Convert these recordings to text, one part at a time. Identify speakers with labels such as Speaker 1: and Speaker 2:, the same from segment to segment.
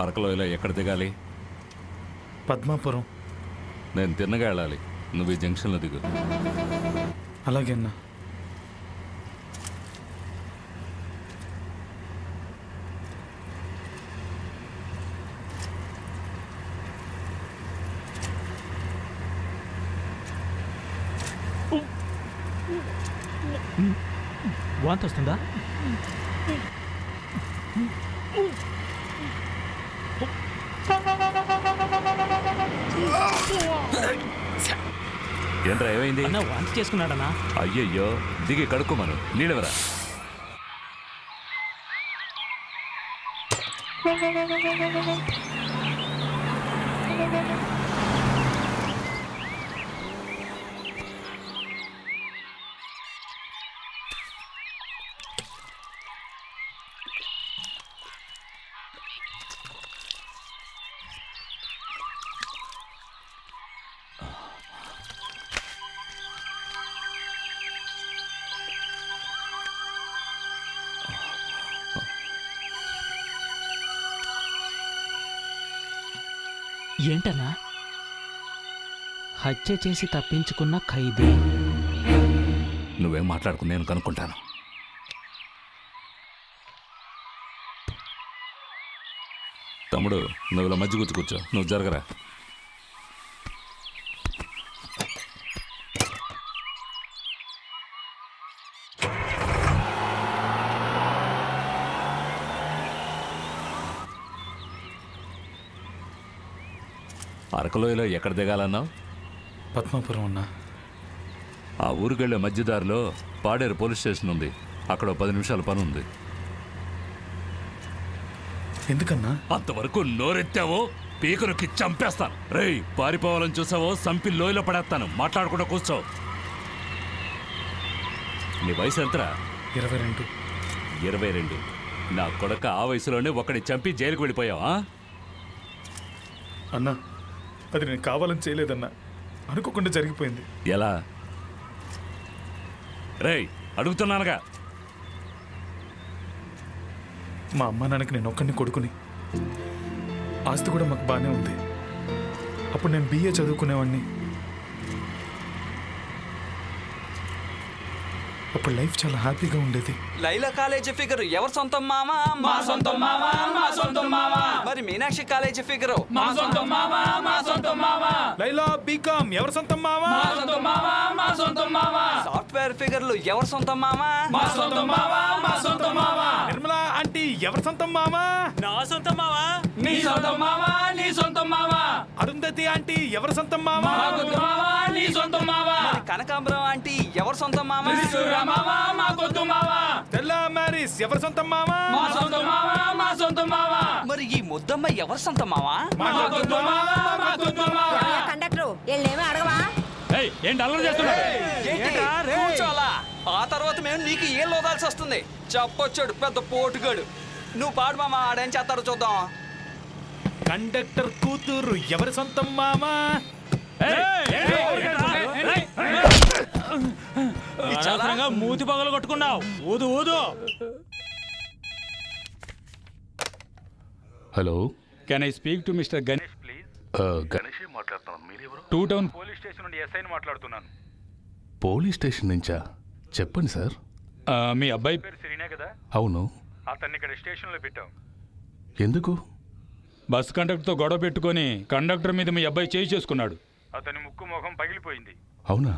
Speaker 1: అరకులో ఇలా ఎక్కడ దిగాలి?
Speaker 2: పద్మాపురం.
Speaker 1: నేను తిన్నగా వెళ్ళాలి. నువ్వు ఈ జంక్షన్లో దిగు.
Speaker 2: అలాగే అన్నా.
Speaker 3: వాంతి వస్తుందా?
Speaker 1: ఏంట్రా ఏమైంది?
Speaker 3: అన్న వాంతి చేసుకున్నాడన్నా
Speaker 1: అయ్యయ్యో దిగి కడుక్కోమను నీళ్ళవరా?
Speaker 3: ఏంటనా హత్య చేసి తప్పించుకున్న ఖైదీ.
Speaker 1: నువ్వేం మాట్లాడుకు నేను కనుక్కుంటాను. తమ్ముడు నువ్వు ఇలా మధ్య కూర్చో. నువ్వు జరగరా. అరకులోయలో ఎక్కడ దిగాలన్నావు?
Speaker 2: పద్మాపురం అన్నా.
Speaker 1: ఆ ఊరికెళ్ళే మధ్యదారిలో పాడేరు పోలీస్ స్టేషన్ ఉంది. అక్కడ పది నిమిషాల పని ఉంది
Speaker 2: ఎందుకన్నా?
Speaker 1: అంతవరకు నోరెత్తావో పీకరుకి చంపేస్తాను. రేయ్ పారిపోవాలని చూసావో సంపి లోయలో పడేస్తాను. మాట్లాడకుండా కూర్చో. నీ వయసు ఎంతరా?
Speaker 2: ఇరవై రెండు.
Speaker 1: ఇరవై రెండు. నా కొడక ఆ వయసులోనే ఒకటి చంపి జైలుకు వెళ్ళిపోయావా?
Speaker 2: అన్నా అది నేను కావాలని చేయలేదన్నా. అనుకోకుండా జరిగిపోయింది.
Speaker 1: ఎలా? రేయ్ అడుగుతున్నానుగా.
Speaker 2: మా అమ్మ నాన్నకి నేను ఒక్కడిని కొడుకుని. ఆస్తి కూడా మాకు బాగానే ఉంది. అప్పుడు నేను బిఏ చదువుకునేవాడిని. అప్పుడు లైఫ్ చాలా హ్యాపీగా ఉండేది.
Speaker 4: లైలా కాలేజీ ఫిగర్ ఎవరి సొంతం మామా? మా సొంతం మామా మా సొంతం మామా. మరి మీనాక్షి కాలేజీ ఫిగర్ మా సొంతం మామా మా సొంతం మామా.
Speaker 2: లైలా బీకామ్ ఎవరి సొంతం మావా
Speaker 4: సొంతం మామా మా సొంతం మామా. సాఫ్ట్వేర్ ఫిగర్లు ఎవరి సొంతం మామా? మా సొంతం మామా మా సొంతం మామా.
Speaker 2: నిర్మలా ఎవరి సొంతం మామా?
Speaker 3: నా సొంతం మావా
Speaker 4: నీ సొంతం మామా నీ సొంతం మామా?
Speaker 2: అరుంధతి ఆంటీ ఎవరి సొంతం మామా?
Speaker 4: మామా నీ సొంతం మామా? కనకాంబరం ఆంటీ ఎవరి సొంతం మామా? మామా మా కొత్త మామా?
Speaker 2: తెల్లా మ్యారీస్ ఎవరి సొంతం మామా?
Speaker 4: మా సొంతం మామా మా సొంతం మామా? మరి ఈ ముద్దమ్మ ఎవరి సొంతం మామా? మా కొత్త మామా మా కొత్త మామా
Speaker 5: కండక్టర్ వీళ్ళేమీ అడగవా?
Speaker 1: ఏంటి అల్లరి?
Speaker 4: కూర్చోలా ఆ తర్వాత మేము నీకు ఏం లోదాల్సి వస్తుంది? చెప్పొచ్చాడు పెద్ద పోటుగాడు. నువ్వు పాడు మామ ఆడేం చేస్తారో చూద్దాం.
Speaker 2: కండక్టర్ కూతురు ఎవరి సొంతం మామా?
Speaker 4: ఇచ్చాలా?
Speaker 3: మూతి పగలు కొట్టుకున్నావు. ఊదు ఊదు.
Speaker 1: Hello.
Speaker 6: Can I speak to mister Ganesh
Speaker 1: Ganesh మాట్లాడుతున్నాను మీరెవరు?
Speaker 6: టూ టౌన్ పోలీస్ స్టేషన్ నుండి ఎస్ఐని మాట్లాడుతున్నాను.
Speaker 1: పోలీస్ స్టేషన్ నుంచా? చెప్పండి సార్.
Speaker 6: ఆ, మీ అబ్బాయి పేరు సిరీనే కదా?
Speaker 1: అవును.
Speaker 6: అతన్ని ఇక్కడ స్టేషన్లో పెట్టాం.
Speaker 1: ఎందుకు?
Speaker 6: బస్ కండక్టర్తో గొడవ పెట్టుకొని కండక్టర్ మీద మీ అబ్బాయి చేయి చేసుకున్నాడు. అతని ముక్కు ముఖం పగిలిపోయింది.
Speaker 1: అవునా?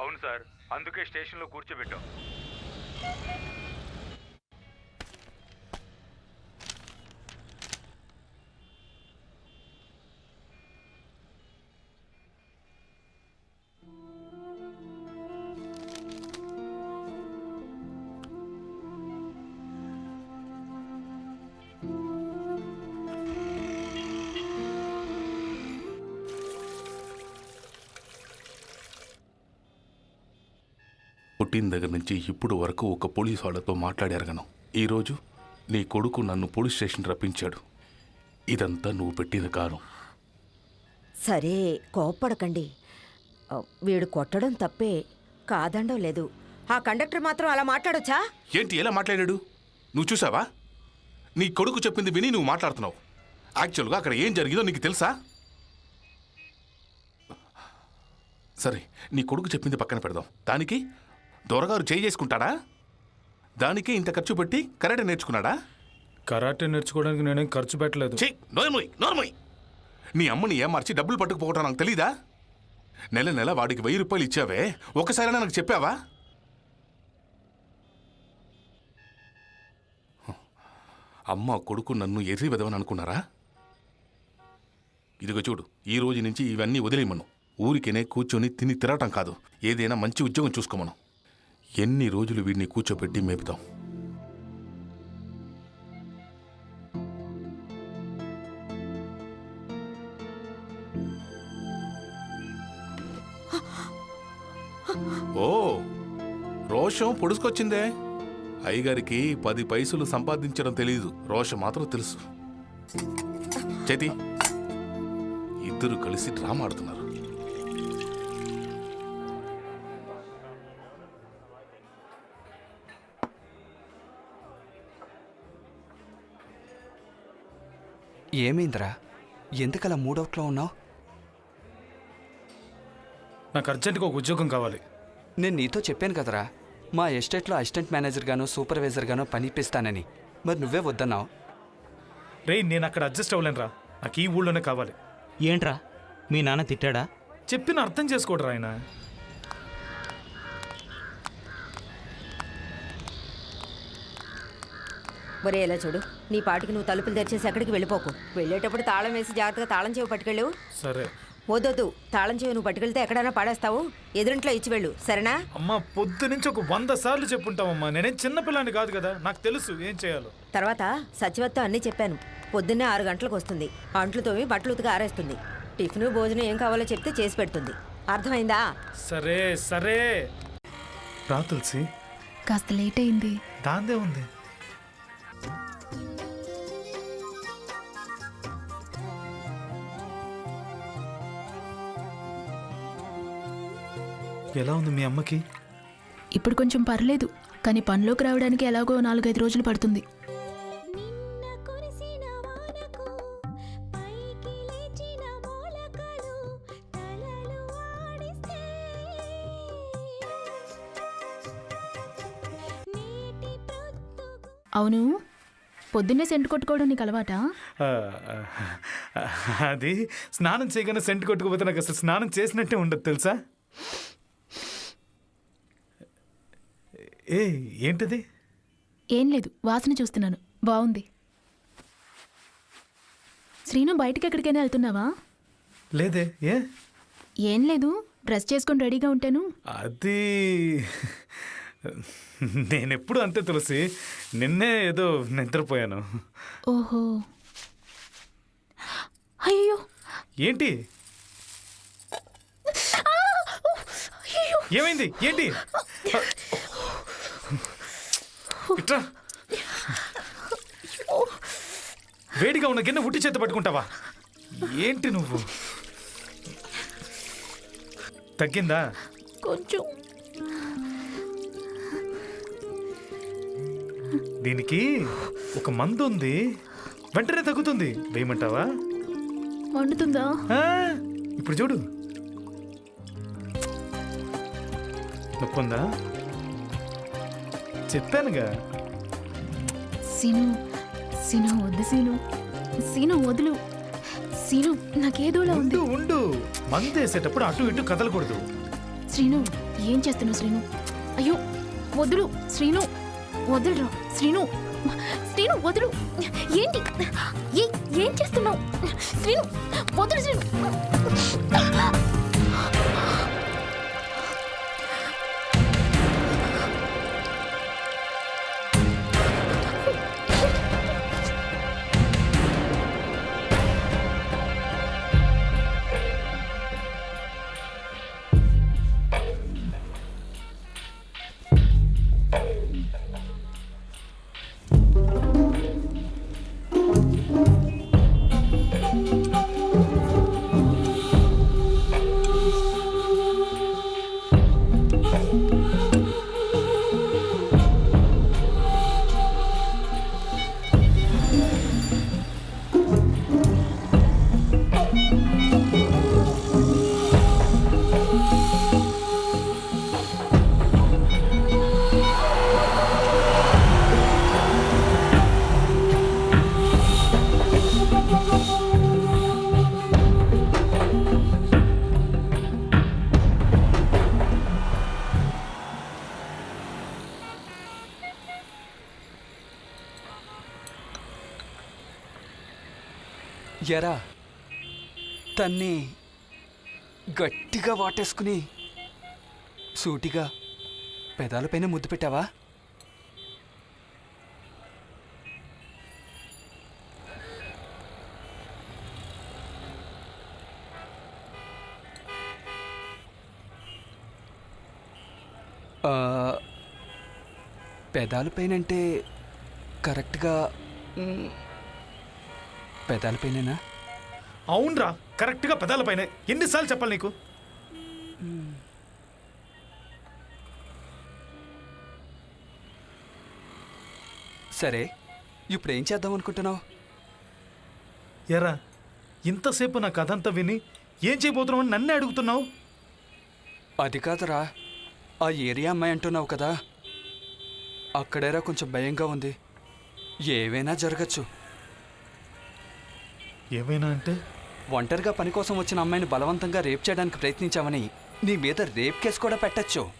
Speaker 6: అవును సార్ అందుకే స్టేషన్లో కూర్చోబెట్టాం.
Speaker 7: పుట్టిన దగ్గర నుంచి ఇప్పుడు వరకు ఒక పోలీస్ వాళ్ళతో మాట్లాడారగను ఈరోజు నీ కొడుకు నన్ను పోలీస్ స్టేషన్ రప్పించాడు. ఇదంతా నువ్వు పెట్టిన కారం
Speaker 5: సరే కోప్పడకండి. వీడు కొట్టడం తప్పే కాదండం లేదు. ఆ కండక్టర్ మాత్రం అలా మాట్లాడొచ్చా?
Speaker 7: ఏంటి ఎలా మాట్లాడాడు? నువ్వు చూసావా? నీ కొడుకు చెప్పింది విని నువ్వు మాట్లాడుతున్నావు. యాక్చువల్గా అక్కడ ఏం జరిగిందో నీకు తెలుసా? సరే నీ కొడుకు చెప్పింది పక్కన పెడదాం. దానికి దొరగారు చేయి చేసుకుంటాడా? దానికి ఇంత ఖర్చు పెట్టి కరాటే నేర్చుకున్నాడా?
Speaker 2: కరాటే నేర్చుకోవడానికి నేనేం ఖర్చు పెట్టలేదు.
Speaker 7: చెయ్యి నోర్మోయ్ నోర్మోయ్. నీ అమ్మని ఏమార్చి డబ్బులు పట్టుకుపోవటం నాకు తెలీదా? నెల నెల వాడికి వెయ్యి రూపాయలు ఇచ్చావే. ఒకసారైనా నాకు చెప్పావా? అమ్మ కొడుకు నన్ను ఎర్రి విధవని అనుకున్నారా? ఇదిగో చూడు ఈ రోజు నుంచి ఇవన్నీ వదిలేయమను. ఊరికేనే కూర్చొని తిని తిరగటం కాదు. ఏదైనా మంచి ఉద్యోగం చూసుకోమను. ఎన్ని రోజులు వీడిని కూర్చోబెట్టి మేపుతాం? ఓ రోషం పొడుచుకొచ్చిందే అయ్యగారికి పది పైసలు సంపాదించడం తెలియదు రోషం మాత్రం తెలుసు. చేతి. ఇద్దరు కలిసి డ్రామా ఆడుతున్నారు.
Speaker 4: ఏమైందిరా? ఎందుకలా మూడవుట్లో ఉన్నావు?
Speaker 2: నాకు అర్జెంటుగా ఒక ఉద్యోగం కావాలి.
Speaker 4: నేను నీతో చెప్పాను కదరా మా ఎస్టేట్లో అసిస్టెంట్ మేనేజర్ గాను సూపర్వైజర్ గాను పనిపిస్తానని మరి నువ్వే వద్దన్నావు?
Speaker 2: రేయ్ నేను అక్కడ అడ్జస్ట్ అవ్వలేనురా. నాకు ఈ ఊళ్ళోనే కావాలి.
Speaker 3: ఏంట్రా? మీ నాన్న తిట్టాడా?
Speaker 2: చెప్పిన అర్థం చేసుకోడరా ఆయన.
Speaker 5: ఒరే ఎలా చూడు? నీ పాటికి నువ్వు తలుపులు తెరిచేసి ఎక్కడికి వెళ్ళిపోకు. వెళ్ళేటప్పుడు తాళం వేసి జాగ్రత్తగా తాళం చెవి పట్టుకెళ్ళు.
Speaker 2: సరే.
Speaker 5: వద్దొద్దు. తాళం చెవి నువ్వు పట్టుకెళ్తే ఎక్కడైనా పడేస్తావు. ఎదురింట్లో ఇచ్చి వెళ్ళు. సరేనా?
Speaker 2: అమ్మ పొద్దు నుంచి ఒక వంద సార్లు చెప్పుంటామమ్మా నేనేం చిన్నపిల్లాన్ని కాదు కదా. నాకు తెలుసు ఏం చేయాలో.
Speaker 5: తర్వాత సచివత్వం అన్నీ చెప్పాను. పొద్దున్నే ఆరు గంటలకు వస్తుంది. అంట్లు తోమి బట్టలు ఉతికి ఆరేస్తుంది. టిఫిన్ భోజనం ఏం కావాలో చెప్తే చేసి పెడుతుంది. అర్థమైందా?
Speaker 2: సరే సరే. రా తులసి.
Speaker 8: కాస్త లేట్ అయింది.
Speaker 2: దాందే ఉంది. ఎలా ఉంది మీ అమ్మకి?
Speaker 8: ఇప్పుడు కొంచెం పర్లేదు కానీ పనిలోకి రావడానికి ఎలాగో నాలుగైదు రోజులు పడుతుంది.
Speaker 9: నిన్న కురిసిన వానకు పైకి లేచిన మొలకలు తలలు ఆడిస్తే. నేటి ప్రొద్దుకు
Speaker 8: అవును పొద్దున్నే సెంటు కొట్టుకోవడం నీకు అలవాటా?
Speaker 2: ఆ, అది స్నానం చేయగానే సెంటు కొట్టుకుపోతే నాకు అసలు స్నానం చేసినట్టే ఉండదు తెలుసా? ఏ ఏంటిది?
Speaker 8: ఏం లేదు వాసన చూస్తున్నాను. బాగుంది శ్రీను బయటికి ఎక్కడికైనా వెళ్తున్నావా?
Speaker 2: లేదే ఏ?
Speaker 8: ఏం లేదు డ్రెస్ చేసుకొని రెడీగా ఉంటాను.
Speaker 2: అది నేనెప్పుడు అంతే తులసి నిన్నే ఏదో నిద్రపోయాను.
Speaker 8: ఓహో. అయ్యో
Speaker 2: ఏంటి? ఏమైంది? ఏంటి? ఇట్రా. వేడిగా ఉన్న గిన్నె ఉట్టి చేత పట్టుకుంటావా? ఏంటి నువ్వు? తగ్గిందా?
Speaker 8: కొంచెం.
Speaker 2: దీనికి ఒక మందు ఉంది. వెంటనే తగ్గుతుంది. వేయమంటావా?
Speaker 8: వండుతుందా?
Speaker 2: ఆ, ఇప్పుడు చూడు. నొప్పుందా చెప్పానుగా.
Speaker 8: సీను సీను వద్దు సీను. సీను వదులు. సీను నాకేదోలా ఉంది.
Speaker 2: ఉండు ఉండు. మందు వేసేటప్పుడు అటు ఇటు కదలకూడదు.
Speaker 8: శ్రీను ఏం చేస్తున్నావు శ్రీను? అయ్యో వదులు శ్రీను. వదులురా శ్రీను. శ్రీను వదులు. ఏంటి? ఏ ఏం చేస్తున్నావు? శ్రీను వదులు శ్రీను.
Speaker 4: ఎరా తన్ని గట్టిగా వాటేసుకుని సూటిగా పెదాలపైన ముద్దు పెట్టావా? పెదాలపైనంటే కరెక్ట్గా పెదాలపైనేనా
Speaker 2: అవునరా కరెక్ట్గా పెదాలపైన ఎన్నిసార్లు చెప్పాలి నీకు?
Speaker 4: సరే ఇప్పుడు ఏం చేద్దాం అనుకుంటున్నావు?
Speaker 2: ఎరా ఇంతసేపు నా కథ అంతా విని ఏం చేయబోతున్నావు అని నన్నే అడుగుతున్నావు?
Speaker 4: అది కాదురా ఆ ఏరియా అమ్మాయి అంటున్నావు కదా. అక్కడేరా కొంచెం భయంగా ఉంది. ఏవైనా జరగచ్చు.
Speaker 2: ఏమైనా అంటే?
Speaker 4: ఒంటరిగా పని కోసం వచ్చిన అమ్మాయిని బలవంతంగా రేప్ చేయడానికి ప్రయత్నించామని నీ మీద రేప్ కేసు కూడా పెట్టచ్చు.